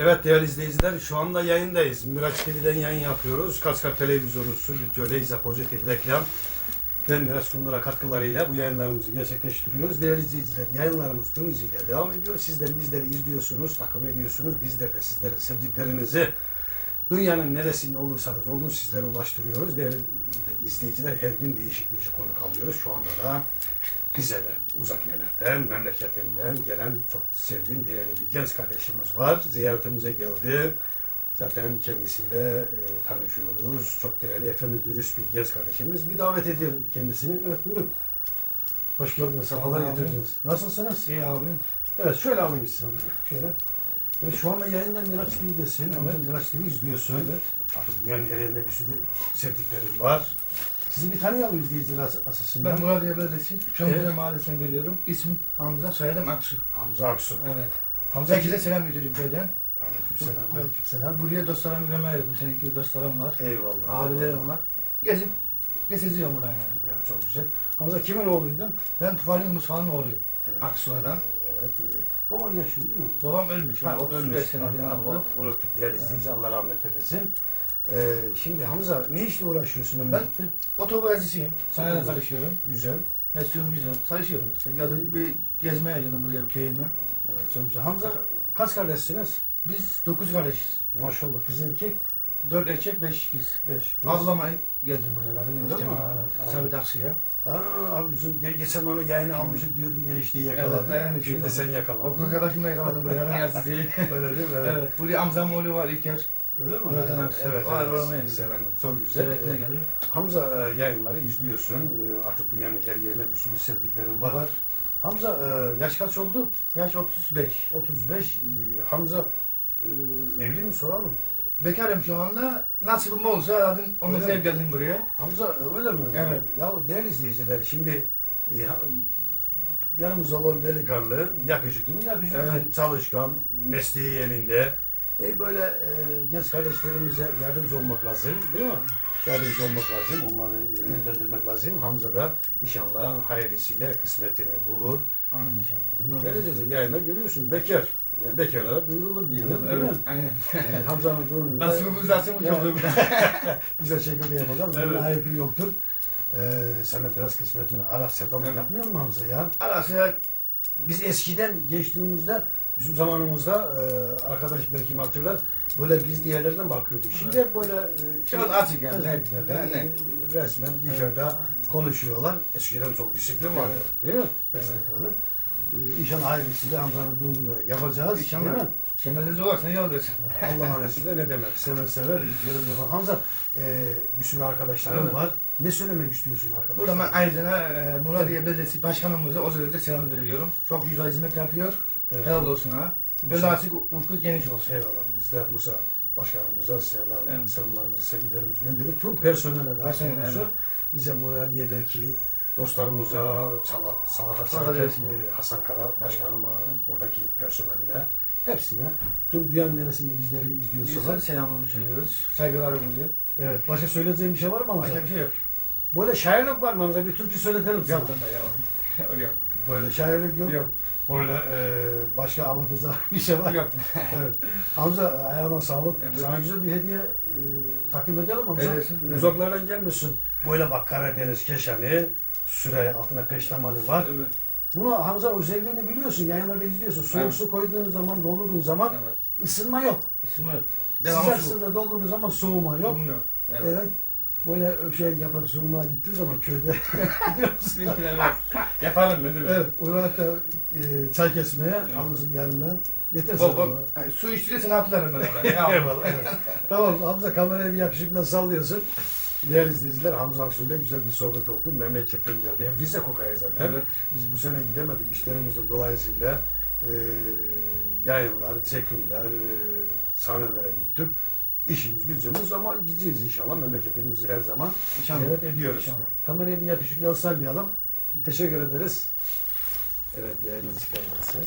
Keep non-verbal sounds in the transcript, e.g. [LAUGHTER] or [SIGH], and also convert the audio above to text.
Evet değerli izleyiciler şu anda yayındayız. Miraç TV'den yayın yapıyoruz. Kaçkar Televizyonu, Stüdyo, Leyza Pozitif Reklam ve Miraç Kundura katkılarıyla bu yayınlarımızı gerçekleştiriyoruz. Değerli izleyiciler yayınlarımız tüm hızıyla devam ediyor. Sizler bizleri izliyorsunuz, takip ediyorsunuz. Bizler de sizlerin sevdiklerinizi dünyanın neresinde olursanız olun sizlere ulaştırıyoruz. Değerli izleyiciler her gün değişik değişik konu alıyoruz. Şu anda da Rize'den, uzak yerlerden, memleketimden gelen çok sevdiğim değerli bir genç kardeşimiz var. Ziyaretimize geldi. Zaten kendisiyle e, tanışıyoruz. Çok değerli, efendi, dürüst bir genç kardeşimiz. Bir davet ediyorum kendisini. Evet buyurun. Hoş geldiniz, sefalar getirdiniz. Nasılsınız? İyi abi. Evet, şöyle alayım size. Şöyle. Evet, şu anda yayından Miraç TV'desin. Evet. Evet. Miraç TV izliyorsun. Artık dünyanın her yerinde bir sürü sevdiklerim var. Sizi bir tanıyalım izleyiciler asasından. Ben Muradiye Belediyesi Çamlıca Evet. Mahallesi'ne geliyorum. İsmim Hamza, soyadım Aksu. Hamza Aksu. Evet. Hamza Herkese selam götürüyorum köyden. Aleykümselam. Aleykümselam. Buraya dostlarımı görmeye geldim. Senin gibi dostlarım var. Eyvallah. Abilerim eyvallah. var. Gezip geziyorum buradan yani. Ya, çok güzel. Hamza kimin oğluydun? Ben Tufali'nin mutfağının oğluyum. Evet. Aksu'dan. Evet. Baban yaşıyor değil mi? Babam ölmüş. Yani, 35 sene Pardon, falan Allah- oldu. Unuttuk değerli izleyici. Allah rahmet eylesin. Ee, şimdi Hamza ne işle uğraşıyorsun memlekette? Sana da Otoboy- çalışıyorum. Güzel. Mesleğim güzel. Çalışıyorum işte. Geldim bir gezmeye geldim buraya köyüme. Evet çok güzel. Hamza kaç kardeşsiniz? Biz 9 kardeşiz. Maşallah kız erkek 4 erkek 5 kız. 5. Ablama geldim buraya zaten. Öyle mi? Evet. Sabit Aksu'ya. Aa, abi bizim ge- geçen onu yayına almışık diyordun enişteyi yakaladın. Evet, evet, Şimdi sen yakaladın. Okul arkadaşımla yakaladım buraya. Ben. [LAUGHS] Öyle değil mi? Evet. evet. Buraya amcam oğlu var İlker. Öyle mi? Murat Evet, Aksu. evet. Var, evet. oraya gidiyor. Selam. Çok güzel. Ziyaretine Ee, geldim. Hamza e, yayınları izliyorsun. E, artık dünyanın her yerine bir sürü sevdiklerim var. Var. Hamza e, yaş kaç oldu? Yaş 35. 35. E, Hamza e, evli mi soralım? Bekarım şu anda. Nasibim olsa zaten ondan Öyle mi? geldim buraya. Hamza e, öyle mi? Evet. Ya değerli izleyiciler şimdi e, ha- yanımızda olan delikanlı yakışıklı mı? Yakışıklı. Evet. Çalışkan, mesleği elinde. E, böyle e, genç kardeşlerimize yardımcı olmak lazım değil mi? Yardımcı olmak lazım, onları e, yönlendirmek lazım. Hamza da inşallah hayırlısıyla kısmetini bulur. Aynen inşallah. İzleyiciler yayında görüyorsun bekar. Yani bekarlara duyurulur diyelim değil mi? Evet. Aynen. E, Hamza'nın durumunu da- Nasibimiz Evet. oldu. [LAUGHS] güzel şekilde yapacağız. Bunun Evet. ayıbı yoktur. Ee, sen de biraz kısmetini ara sevdalık Evet. yapmıyor mu Hamza ya? Arası Biz eskiden geçtiğimizde bizim zamanımızda e, arkadaş belki hatırlar böyle gizli yerlerden bakıyorduk. Şimdi hep böyle e, Şu an açık yani. Ne- Facebook'ta, ne- e, resmen dışarıda konuşuyorlar. Eskiden çok disiplin vardı. Değil mi? Evet. Evet. Ee, İnşallah hayırlısıyla Hamza'nın düğününü de yapacağız. İnşallah. Değil mi? Şemeliniz olursa iyi olur. [LAUGHS] Allah'ın izniyle ne demek? Sever sever. yapar. Hamza e, bir sürü arkadaşlarım Evet. var. Ne söylemek istiyorsun arkadaşlar? Burada ben ayrıca e, Muradiye Belediyesi Başkanımıza özellikle selam veriyorum. Çok güzel hizmet yapıyor. Evet. Helal olsun ha. Böyle Musa, artık ufku geniş olsun. eyvallah. Biz de Musa Başkanımıza selam, Evet. selamlarımızı, sevgilerimizi gönderiyoruz. Tüm personele daha doğrusu. evet. Bize Muradiye'deki dostlarımıza, Salah, Salah Hasan, Salah Ken- Reis'ine. e, Hasan Kara Başkanıma, oradaki personeline, hepsine, tüm dünyanın neresinde bizleri izliyorsalar. selamımızı söylüyoruz. Saygılarımızı. Evet, başka söyleyeceğim bir şey var mı Hamza? Başka bir şey yok. Böyle şairlik var mı Hamza? Bir türkü söyletelim sana. Yok bunda ya. Öyle yok. Böyle şairlik yok. Yok. Böyle e, başka anlatacağım bir şey var. Yok. [LAUGHS] evet. Hamza ayağına sağlık. Evet. Sana güzel bir hediye e, takdim edelim Hamza. Edersin. Uzaklardan gelmişsin. Böyle bak Karadeniz keşanı, süre altına peştemali var. Evet. Bunu Hamza özelliğini biliyorsun. Yayınlarda izliyorsun. Soğuk Evet. su koyduğun zaman, doldurduğun zaman Evet. ısınma yok. İsim yok. Sıcak Devamlı su. suda doldurduğun zaman soğuma yok. Sorun yok. Evet. Evet. Böyle şey yaprak soğumaya gittiği zaman köyde [LAUGHS] evet. Yapalım ne demek. Evet, onu hatta e, çay kesmeye Evet. alırsın yanından. Yetersin. Baba, ay, su içtiğinde sen hatırlarım ben oradan. [LAUGHS] Eyvallah. Evet. tamam Hamza kamerayı bir yakışıkla sallıyorsun. Değerli izleyiciler Hamza Aksu ile güzel bir sohbet oldu. Memleketten geldi. Hem Rize kokaya zaten. Evet. Biz bu sene gidemedik işlerimizin dolayısıyla e, yayınlar, çekimler, e, sahnelere gittik. İşimiz, gücümüz ama gideceğiz inşallah. Memleketimizi her zaman İnşallah. ziyaret ediyoruz. İnşallah. Kamerayı bir yakışıklı sallayalım. Teşekkür ederiz. Evet yayına çıkarması.